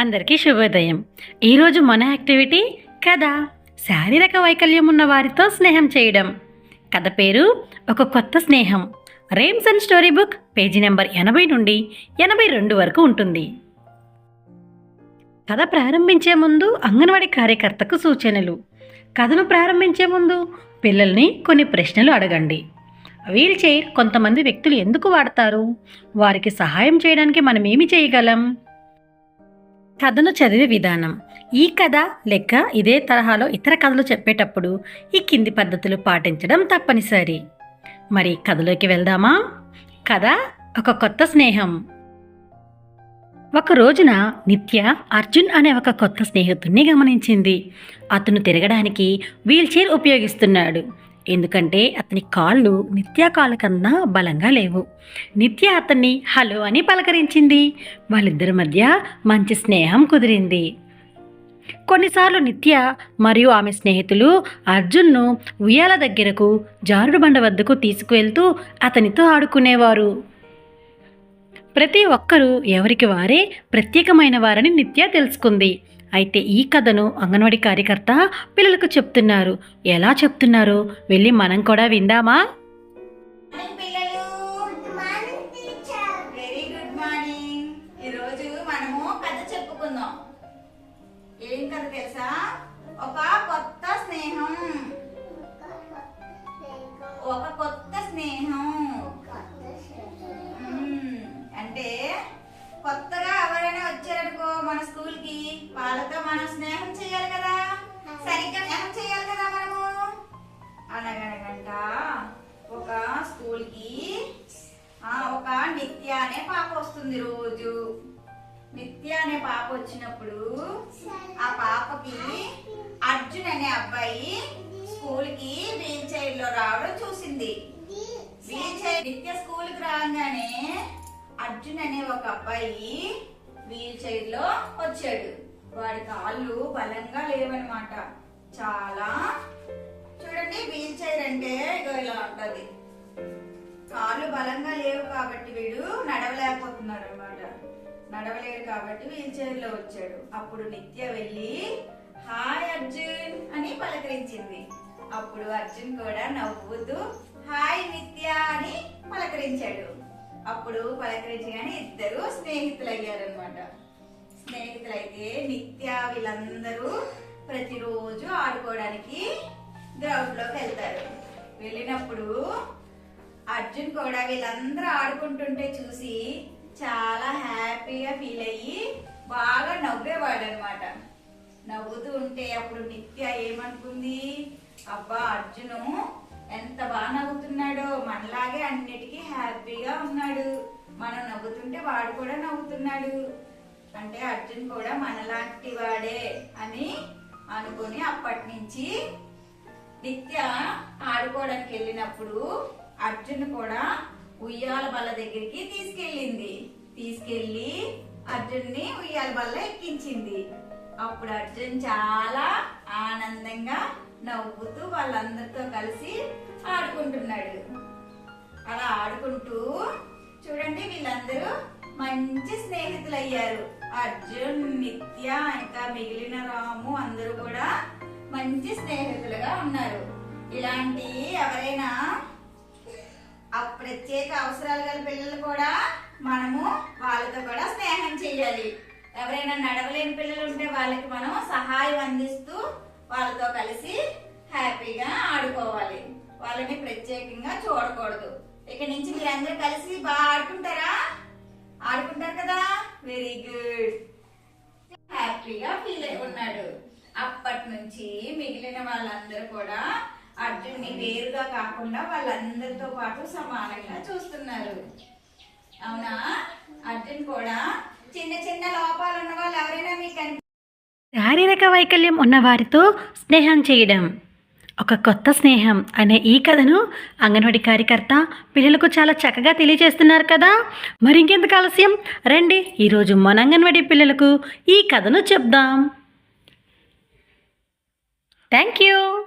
అందరికీ శుభోదయం. ఈరోజు మన యాక్టివిటీ కథ. శారీరక వైకల్యం ఉన్న వారితో స్నేహం చేయడం. కథ పేరు ఒక కొత్త స్నేహం. Rhymes and story book page number ఎనభై నుండి ఎనభై రెండు వరకు ఉంటుంది. కథ ప్రారంభించే ముందు అంగన్వాడీ కార్యకర్తకు సూచనలు. కథను ప్రారంభించే ముందు పిల్లల్ని కొన్ని ప్రశ్నలు అడగండి. వీల్ చైర్ కొంతమంది వ్యక్తులు ఎందుకు వాడతారు? వారికి సహాయం చేయడానికి మనం ఏమి చేయగలం? కథను చదివే విధానం. ఈ కథ లెక్క ఇదే తరహాలో ఇతర కథలు చెప్పేటప్పుడు ఈ కింది పద్ధతులు పాటించడం తప్పనిసరి. మరి కథలోకి వెళ్దామా? కథ ఒక కొత్త స్నేహం. ఒక రోజున నిత్య అర్జున్ అనే ఒక కొత్త స్నేహితుడిని గమనించింది. అతను తిరగడానికి వీల్చైర్ ఉపయోగిస్తున్నాడు. ఎందుకంటే అతని కాళ్ళు నిత్య కాళ్ళ కన్నా బలంగా లేవు. నిత్య అతన్ని హలో అని పలకరించింది. వాళ్ళిద్దరి మధ్య మంచి స్నేహం కుదిరింది. కొన్నిసార్లు నిత్య మరియు ఆమె స్నేహితులు అర్జున్ను ఉయ్యాల దగ్గరకు జారుడు బండ వద్దకు తీసుకువెళ్తూ అతనితో ఆడుకునేవారు. ప్రతి ఒక్కరూ ఎవరికి వారే ప్రత్యేకమైన వారని నిత్య తెలుసుకుంది. అయితే ఈ కథను అంగన్వాడీ కార్యకర్త పిల్లలకు చెప్తున్నారు. ఎలా చెప్తున్నారో? వెళ్ళి మనం కూడా విందామా? మార్నింగ్ పిల్లలు వెరీ గుడ్ మార్నింగ్. ఈరోజు మనము కథ చెప్పుకుందాం. ఏం కథ తెలుసా? మనం స్నేహం చేయాలి కదా? సరిగ్గా స్నేహం చేయాలి కదా మనము? అనగనగంట ఒక స్కూల్కి ఆ, ఒక నిత్య అనే పాప వస్తుంది రోజు. నిత్య అనే పాప వచ్చినప్పుడు ఆ పాపకి అర్జున్ అనే అబ్బాయి స్కూల్కి వీల్ చైర్లో రావడం చూసింది. వీల్ చైర్ నిత్య స్కూల్కి రాగానే అర్జున్ అనే ఒక అబ్బాయి వీల్ చైర్లో వచ్చాడు. వాడి కాళ్ళు బలంగా లేవనమాట చాలా చూడండి వీల్ చైర్ అంటే ఇగో ఇలా ఉంటది. కాళ్ళు బలంగా లేవు కాబట్టి వీడు నడవలేకపోతున్నాడు అనమాట నడవలేడు కాబట్టి వీల్ చైర్లో వచ్చాడు. అప్పుడు నిత్య వెళ్ళి హాయ్ అర్జున్ అని పలకరించింది. అప్పుడు అర్జున్ కూడా నవ్వుతూ హాయ్ నిత్య అని పలకరించాడు. అప్పుడు పలకరించగానే ఇద్దరు స్నేహితులయ్యారనమాట అయ్యారనమాట నిత్య వీళ్ళందరూ ప్రతిరోజు ఆడుకోవడానికి గ్రౌండ్లోకి వెళ్తారు. వెళ్ళినప్పుడు అర్జున్ కూడా వీళ్ళందరూ ఆడుకుంటుంటే చూసి చాలా హ్యాపీగా ఫీల్ అయ్యి బాగా నవ్వేవాడు అనమాట నవ్వుతూ ఉంటే అప్పుడు నిత్య ఏమనుకుంది? అబ్బా అర్జును ఎంత బాగా నవ్వుతున్నాడో. మనలాగే అన్నిటికీ హ్యాపీగా ఉన్నాడు. మనం నవ్వుతుంటే వాడు కూడా నవ్వుతున్నాడు. అంటే అర్జున్ కూడా మనలాంటి వాడే అని అనుకుని అప్పటి నుంచి నిత్య ఆడుకోవడానికి వెళ్ళినప్పుడు అర్జున్ కూడా ఉయ్యాల బల్ల దగ్గరికి తీసుకెళ్ళింది. తీసుకెళ్ళి అర్జున్ని ఉయ్యాల బల్ల ఎక్కించింది. అప్పుడు అర్జున్ చాలా ఆనందంగా నవ్వుతూ వాళ్ళందరితో కలిసి ఆడుకుంటున్నాడు. అలా ఆడుకుంటూ చూడండి వీళ్ళందరూ మంచి స్నేహితులు అయ్యారు అర్జున్ నిత్య ఇంకా మిగిలిన రాము అందరూ కూడా మంచి స్నేహితులుగా ఉన్నారు. ఇలాంటి ఎవరైనా ఆ ప్రత్యేక అవసరాలు గల పిల్లలు కూడా మనము వాళ్ళతో కూడా స్నేహం చేయాలి. ఎవరైనా నడవలేని పిల్లలు ఉంటే వాళ్ళకి మనం సహాయం అందిస్తూ వాళ్ళతో కలిసి హ్యాపీగా ఆడుకోవాలి. వాళ్ళని ప్రత్యేకంగా చూడకూడదు. ఇక నుంచి మీరందరూ కలిసి బాగా ఆడుకుంటారా? ఆడుకుంటారు కదా? వెరీ గుడ్ హ్యాపీగా ఫీల్ అయి ఉన్నాడు. అప్పటి నుంచి మిగిలిన వాళ్ళందరూ కూడా అర్జున్ని వేరుగా కాకుండా వాళ్ళందరితో పాటు సమానంగా చూస్తున్నారు. అవునా? అర్జున్ కూడా చిన్న చిన్న లోపాలు ఉన్న వాళ్ళు ఎవరైనా మీకు శారీరక వైకల్యం ఉన్న వారితో స్నేహం చేయడం. ఒక కొత్త స్నేహం అనే ఈ కథను అంగన్వాడీ కార్యకర్త పిల్లలకు చాలా చక్కగా తెలియజేస్తున్నారు కదా. మరి ఇంకెందుకు ఆలస్యం? రండి ఈరోజు మన అంగన్వాడీ పిల్లలకు ఈ కథను చెప్దాం. Thank you.